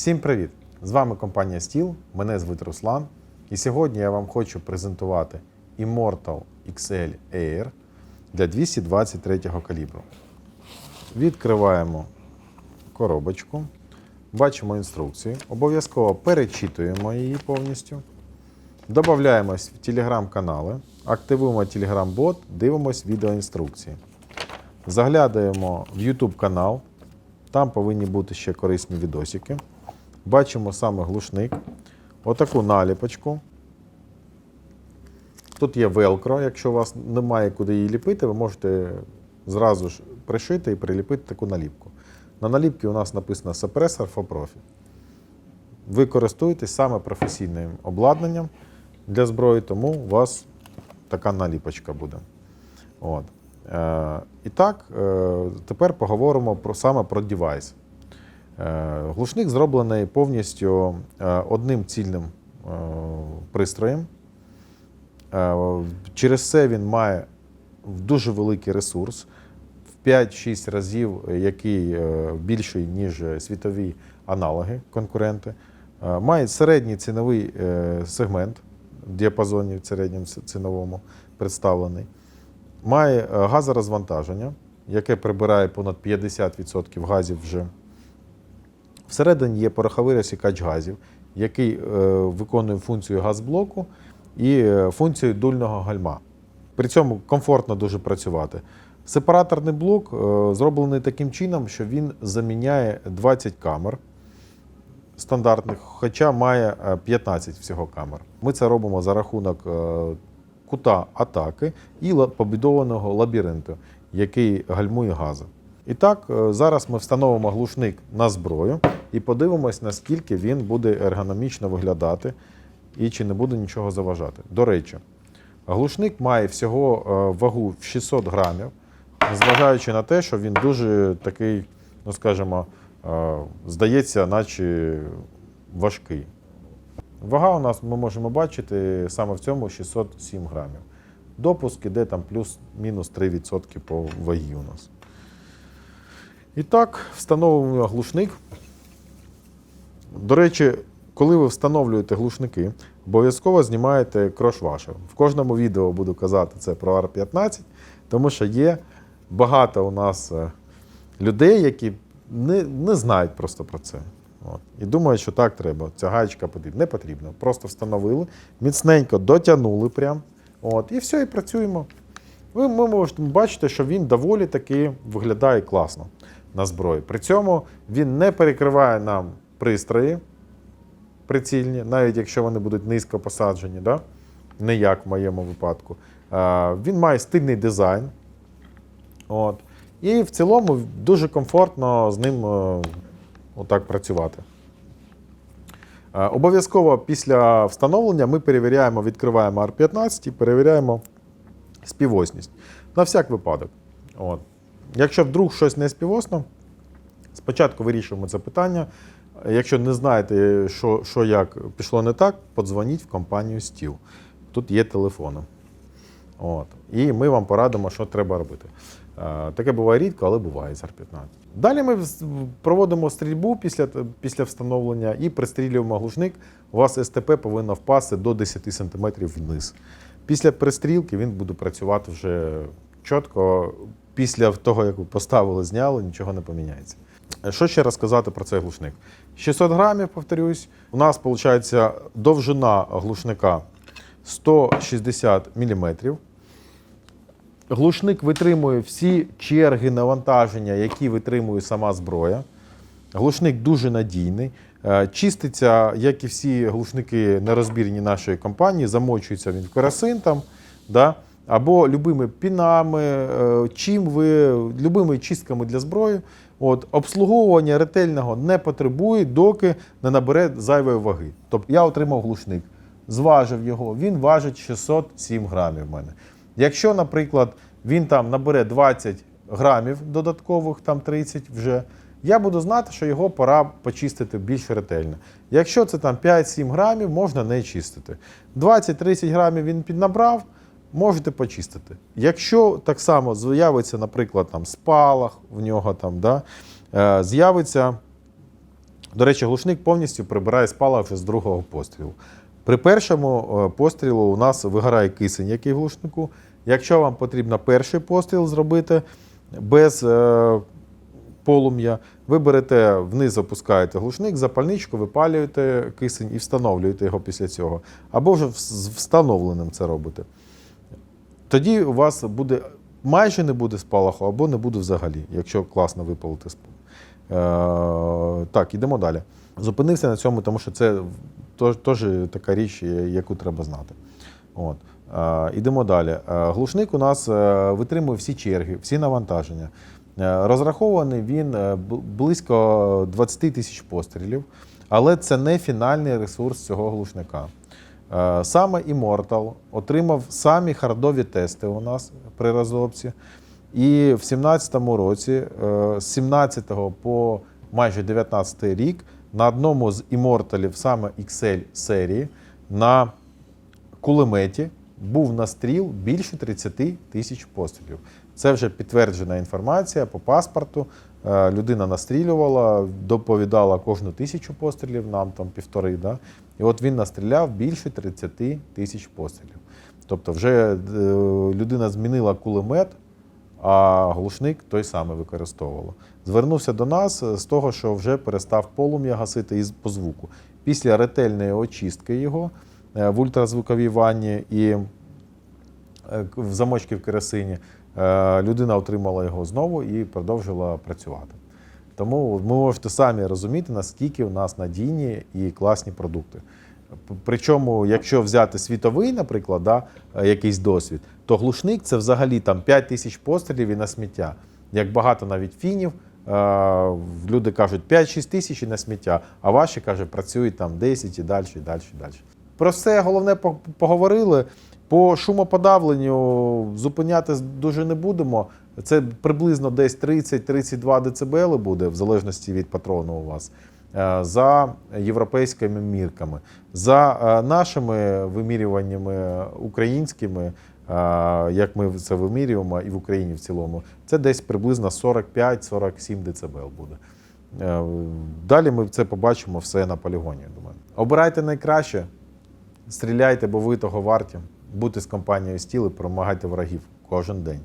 Всім привіт! З вами компанія Steel, мене звуть Руслан. І сьогодні я вам хочу презентувати Immortal XL Air для 223 калібру. Відкриваємо коробочку, бачимо інструкцію, обов'язково перечитуємо її повністю. Додаємось в телеграм-канали, активуємо телеграм-бот, дивимось відеоінструкції. Заглядаємо в YouTube канал, там повинні бути ще корисні відосики. Бачимо саме глушник, отаку наліпочку. Тут є велкро, якщо у вас немає куди її ліпити, ви можете зразу ж пришити і приліпити таку наліпку. На наліпці у нас написано Suppressor for Profit. Ви користуєтесь саме професійним обладнанням для зброї, тому у вас така наліпочка буде. От. Е, і так, е, тепер поговоримо про, саме про девайс. Е, глушник зроблений повністю е, одним цільним е, пристроєм. Через це він має дуже великий ресурс, в 5-6 разів, який більший, ніж світові аналоги, конкуренти. Має середній ціновий сегмент в діапазоні в середньому ціновому представлений. Має газорозвантаження, яке прибирає понад 50% газів вже. Всередині є пороховий розсікач газів, який е, виконує функцію газблоку і е, функцію дульного гальма. При цьому комфортно дуже працювати. Сепараторний блок е, зроблений таким чином, що він заміняє 20 камер стандартних, хоча має е, 15 всього камер. Ми це робимо за рахунок кута атаки і побудованого лабіринту, який гальмує гази. І так, зараз ми встановимо глушник на зброю і подивимось, наскільки він буде ергономічно виглядати і чи не буде нічого заважати. До речі, глушник має всього е, вагу в 600 грамів, незважаючи на те, що він дуже такий, ну скажімо, е, здається, наче важкий. Вага у нас ми можемо бачити саме в цьому 607 грамів. Допуск іде там плюс-мінус 3% по вагі у нас. І так, встановлюємо глушник. До речі, коли ви встановлюєте глушники, обов'язково знімаєте крошвашер. В кожному відео буду казати це про R15, тому що є багато у нас е, людей, які не, не знають просто про це. От. І думають, що так треба. Ця гаєчка потрібна. Не потрібно. Просто встановили, міцненько дотягнули прям. От, і все, і працюємо. Ви ми можете бачити, що він доволі таки виглядає класно на зброї. При цьому він не перекриває нам пристрої прицільні, навіть якщо вони будуть низько посаджені, да? не як в моєму випадку. Він має стильний дизайн. От. І в цілому дуже комфортно з ним е, отак працювати. Е, Обов'язково після встановлення ми перевіряємо, відкриваємо R15 і перевіряємо співосність. На всяк випадок. От. Якщо вдруг щось не співосно, спочатку вирішуємо це питання. Якщо не знаєте, що, що як пішло не так, подзвоніть в компанію Стіл. Тут є телефони. От. І ми вам порадимо, що треба робити. Е, Таке буває рідко, але буває з R15. Далі ми проводимо стрільбу після, після встановлення і пристрілюємо глушник. У вас СТП повинно впасти до 10 см вниз. Після пристрілки він буде працювати вже чітко. Після того, як ви поставили, зняли, нічого не поміняється. Що ще розказати про цей глушник? 600 грамів, повторюсь. У нас виходить довжина глушника 160 мм. Глушник витримує всі черги навантаження, які витримує сама зброя. Глушник дуже надійний. Е, Чиститься, як і всі глушники нерозбірні нашої компанії, замочується він в керосин там, да? Або любими пінами, е, чим ви, любими чистками для зброї. От, обслуговування ретельного не потребує, доки не набере зайвої ваги. Тобто я отримав глушник, зважив його, він важить 607 грамів в мене. Якщо, наприклад, він там набере 20 грамів додаткових, там 30 вже, я буду знати, що його пора почистити більш ретельно. Якщо це там 5-7 грамів, можна не чистити. 20-30 грамів він піднабрав, можете почистити. Якщо так само з'явиться, наприклад, там спалах в нього там, да, е, з'явиться До речі, глушник повністю прибирає спалах вже з другого пострілу. При першому е, пострілу у нас вигорає кисень, який в глушнику. Якщо вам потрібно перший постріл зробити без е, полум'я, ви берете вниз, опускаєте глушник, запальничку, випалюєте кисень і встановлюєте його після цього. Або вже з встановленим це робите. Тоді у вас буде майже не буде спалаху, або не буде взагалі, якщо класно випалити сп- Е, так, ідемо далі. Зупинився на цьому, тому що це теж така річ, яку треба знати. От. Е, Ідемо далі. Е, Глушник у нас е, витримує всі черги, всі навантаження. Е, Розрахований він близько 20 тисяч пострілів, але це не фінальний ресурс цього глушника. Е, Саме Immortal отримав самі хардові тести у нас при розробці. І в 17-му році, е, з 17 по майже 19 рік, на одному з іморталів саме XL серії на кулеметі був настріл більше 30 тисяч пострілів. Це вже підтверджена інформація по паспорту. Е, Людина настрілювала, доповідала кожну тисячу пострілів, нам там півтори. Да? І от він настріляв більше 30 тисяч пострілів. Тобто, вже е, людина змінила кулемет, а глушник той самий використовувала. Звернувся до нас з того, що вже перестав полум'я гасити із по звуку. Після ретельної очистки його е, в ультразвуковій ванні і е, в замочки в керосині, е, людина отримала його знову і продовжила працювати. Тому ви можете самі розуміти, наскільки у нас надійні і класні продукти. Причому, якщо взяти світовий, наприклад, да, е, якийсь досвід, то глушник це взагалі там 5 тисяч пострілів і на сміття. Як багато навіть фінів, е, люди кажуть 5-6 тисяч і на сміття, а ваші каже, працюють там 10 і далі, і далі, і далі. Про все головне поговорили. По шумоподавленню зупиняти дуже не будемо. Це приблизно десь 30-32 дБ буде, в залежності від патрону у вас. е, За європейськими мірками. За е, нашими вимірюваннями українськими, е, як ми це вимірюємо і в Україні в цілому, це десь приблизно 45-47 дБ буде. Далі ми це побачимо все на полігоні. Думаю. Обирайте найкраще, стріляйте, бо ви того варті. Будьте з компанією стіл і перемагайте ворогів кожен день.